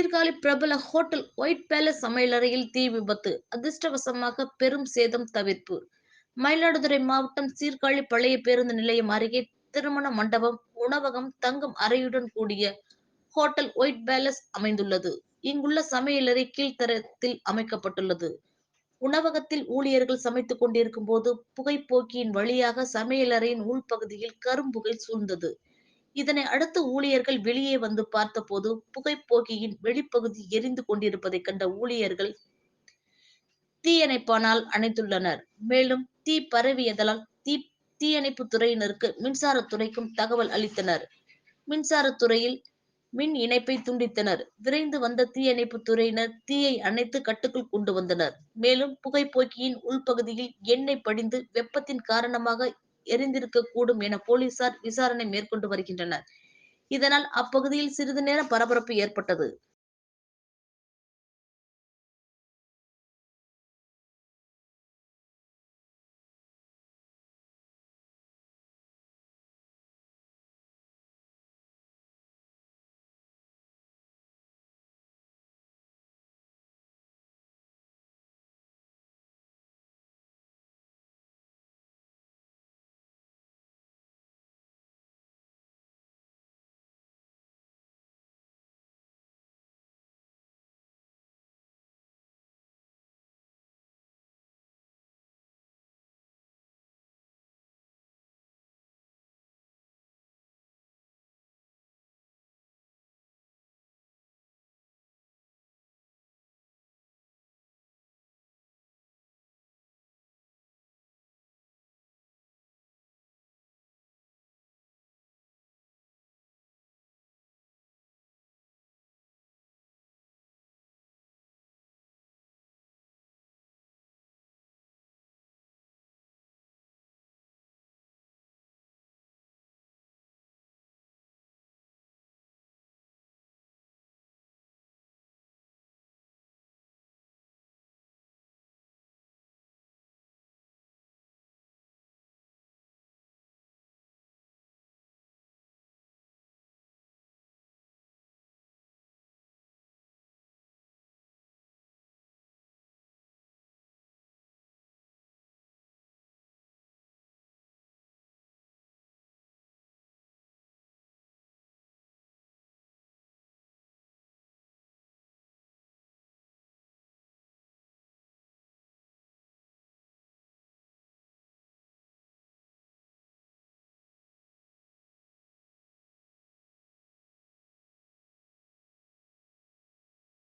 சீர்காழி பிரபல hotel white palace சமையலறையில் தீ விபத்து அதிர்ஷ்டவசமாக பெரும் சேதம் தவிர்ப்பு. மயிலாடுதுறை மாவட்டம் சீர்காழி பழைய பேருந்து நிலையம் அருகே திருமண மண்டபம் உணவகம் தங்கும் அறையுடன் கூடிய ஹோட்டல் ஒயிட் பேலஸ் அமைந்துள்ளது. இங்குள்ள சமையலறை கீழ்த்தரத்தில் அமைக்கப்பட்டுள்ளது. உணவகத்தில் ஊழியர்கள் சமைத்துக் கொண்டிருக்கும் போது புகைப்போக்கியின் வழியாக சமையலறையின் உள்பகுதியில் கரும்புகை சூழ்ந்தது. இதனை அடுத்து ஊழியர்கள் வெளியே வந்து பார்த்தபோது புகைப்போகியின் வெளிப்பகுதி எரிந்து கொண்டிருப்பதை கண்ட ஊழியர்கள் தீயணைப்பானால் அணைத்துள்ளனர். மேலும் தீ பரவியதால் தீ தீயணைப்பு துறையினருக்கு மின்சாரத்துறைக்கும் தகவல் அளித்தனர். மின்சாரத்துறையில் மின் இணைப்பை துண்டித்தனர். விரைந்து வந்த தீயணைப்பு துறையினர் தீயை அணைத்து கட்டுக்குள் கொண்டு வந்தனர். மேலும் புகைப்போக்கியின் உள்பகுதியில் எண்ணெய் படிந்து வெப்பத்தின் காரணமாக எரிந்திருக்கக்கூடும் என போலீசார் விசாரணை மேற்கொண்டு வருகின்றனர். இதனால் அப்பகுதியில் சிறிது நேரம் பரபரப்பு ஏற்பட்டது.